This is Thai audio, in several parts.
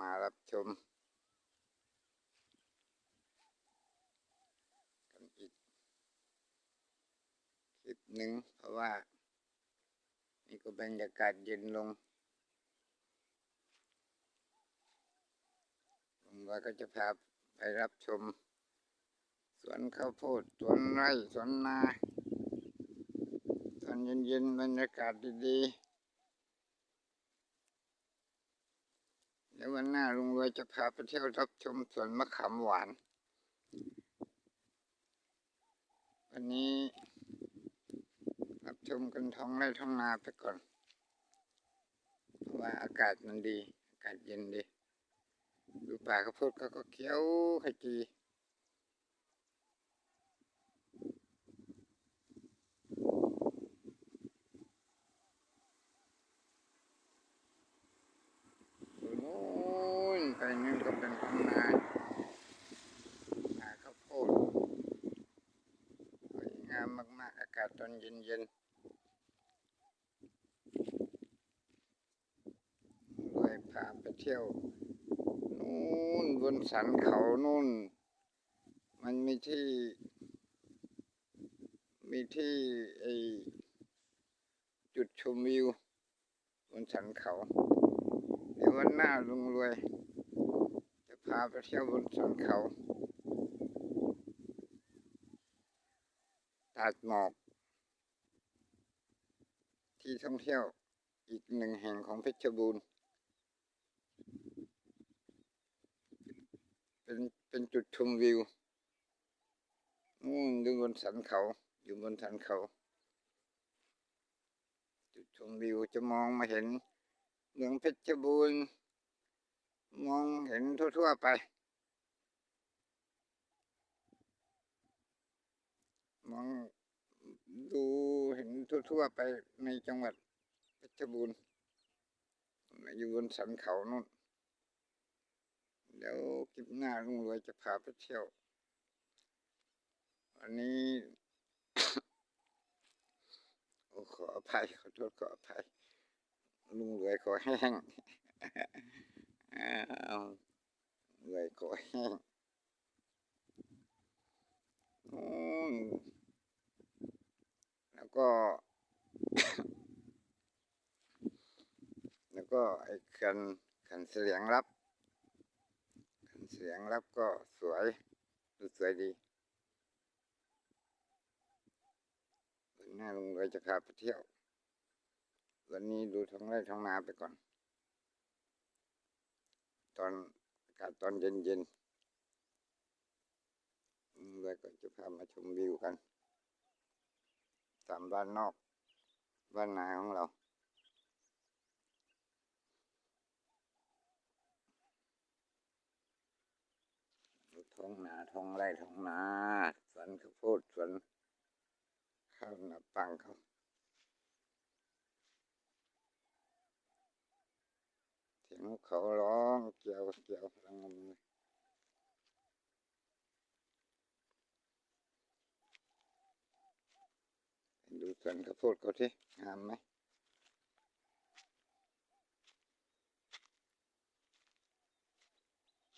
มารับชม กันอีกคลิปหนึ่งเพราะว่า นี่ก็บรรยากาศเย็นลงผมว่าก็จะพาไปรับชม สวนข้าวโพดสวนไร่สวนนาตอนเย็นๆบรรยากาศดีๆ เดี๋ยววันหน้าลุงรวยจะพาไปเที่ยวรับชมสวนมะขามหวาน วันนี้รับชมกันท้องไร่ท้องนาไปก่อน เพราะว่าอากาศมันดี อากาศเย็นดี ดูป่าข้าวโพดก็ก็เขียวขจีดูโน่นไปนู่นก็ เป็นท้องนานาข้าวโพดสวยงามมาก ๆ อากาศตอนเย็นๆรวยพาไปเที่ยว นู่นบนสันเขานู่น มันมีที่ มีที่ไอจุดชมวิวบนสันเขา เดี๋ยววันหน้าลุงรวย พาไปเที่ยวบนสันเขาตาดหมอก ที่ท่องเที่ยวอีกหนึ่งแห่งของเพชรบูรณ์ เป็นเป็นจุดชมวิวนู่นอยู่บนสันเขา อยู่บนสันเขา จุดชมวิวจะมองมาเห็นเมืองเพชรบูรณ์ มองเห็นทั่ว ๆ ไป มองดูเห็นทั่ว ๆ ไปในจังหวัดเพชรบูรณ์อยู่บนสันเขานู่นเดี๋ยวคลิปหน้าลุงรวยจะพาไปเที่ยววันนี้โอ้ขออภัยขอโทษขออภัยลุงรวยขอแห้ง อ้าวรวยขอแห้งนู่นแล้วก็ แล้วก็ไอ้เขื่อนเขื่อนเสียงรับเสียงรับก็สวยดูสวยดีวันหน้าลุงรวยจะพาไปเที่ยว วันนี้ดูท้องไร่ท้องนาไปก่อน ตอนอากาศตอนเย็นเย็นๆลุงรวก็จะพามาชมวิวกันตามบ้านนอก บ้านนาของเราท้องนาท้องไร่ท้องนาสวนข้าวโพดสวนข้าวหนาปังเขา สียงเขาร้องเกี่ยวเกี่ยวระงมเลยดูสวนข้าวโพดเขาที่งามไหม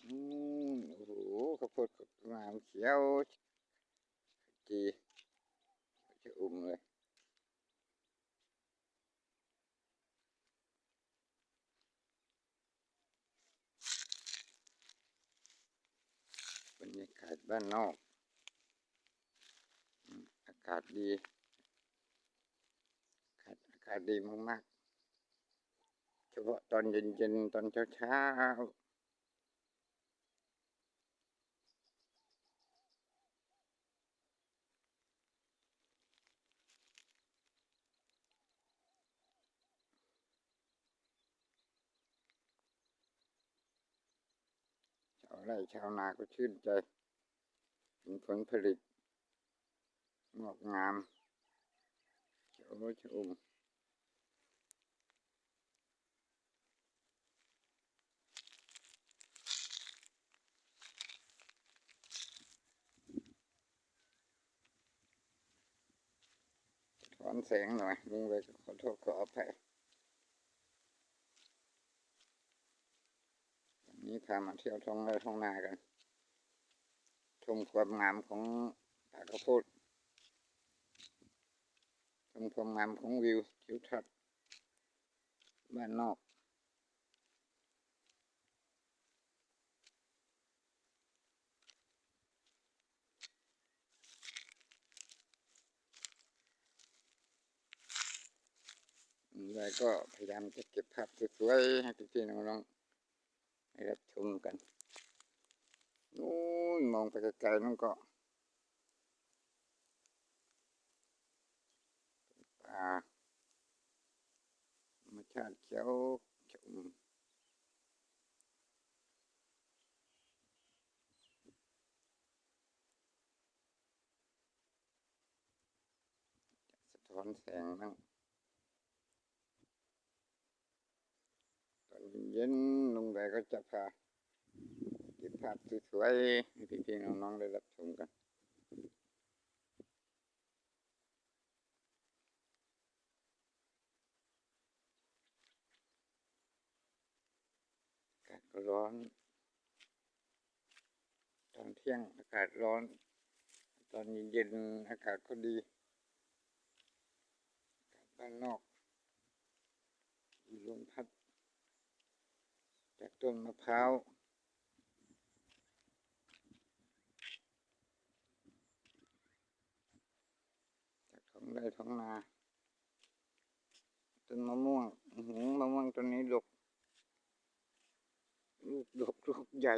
อืมโอ้โหข้าวโพดงามเขียวจีจะอุ่มเลย บรรยากาศบ้านนอกอืมอากาศดี อากาศอากาศดีมากๆ เฉพาะตอนเย็นๆ ตอนเช้าๆชาวไร่ชาวนาก็ชื่นใจ เห็นผลผลิตงอกงามเขียวชอุ่มถอนแสงหน่อยลุงเลยขอโทษขออภัยนี้พามาเที่ยวท้องไร่ท้องนากัน ชมความงามของป่าข้าวโพดชมความงามของวิวทิวทัศน์บ้านนอกแล้วก็พยายามจะเก็บภาพสวยๆให้พี่ๆน้องๆให้รับชมกัน นู้นมองไปไกลๆนั่นก็ป่าธรรมชาติเขียวชมสะท้อนแสงบ้างตอนเย็นๆลุงใดก็จะพา ภาพสวยๆให้พี่ๆน้องๆได้รับชมกันอากาศก็ร้อน ตอนเที่ยงอากาศร้อน ตอนเย็นอากาศก็ดีอากาศบ้านนอกมีลมพัดจากต้นมะพร้าวจากท้อง ไร่ท้องนาต้นมะม่วงหือมะม่วงต้นนี้ดกลูกดกลูกใหญ่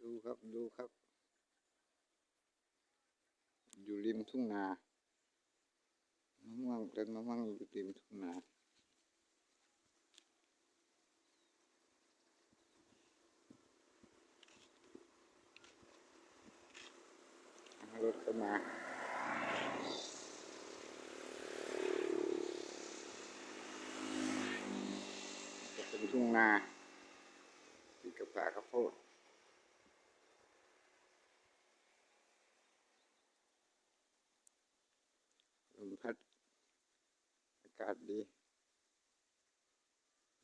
ดูครับดูครับ อยู่ริมทุ่งนามะม่วงต้นมะม่วงอยู่ริมทุ่งนาเอาร ถเข้ามาจะเป็นทุ่งนาติดกับป่าข้าวโพดลมพัดอากาศดี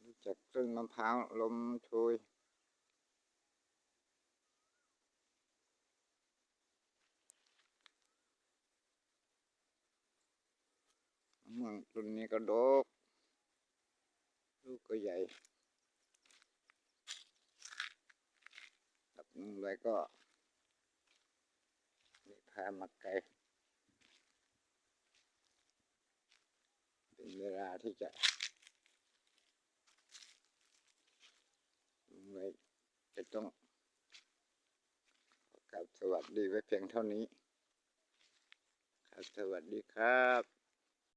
รู้จักต้นมะพร้าวลมโชย มะม่วงต้นนี้ก็ดก ลูกก็ใหญ่ตับนึ่งไว้ก็นี่พามาไกลเป็นเวลาที่จะลุงไว้จะต้องกราบสวัสดีไว้เพียงเท่านี้ ครับ สวัสดีครับ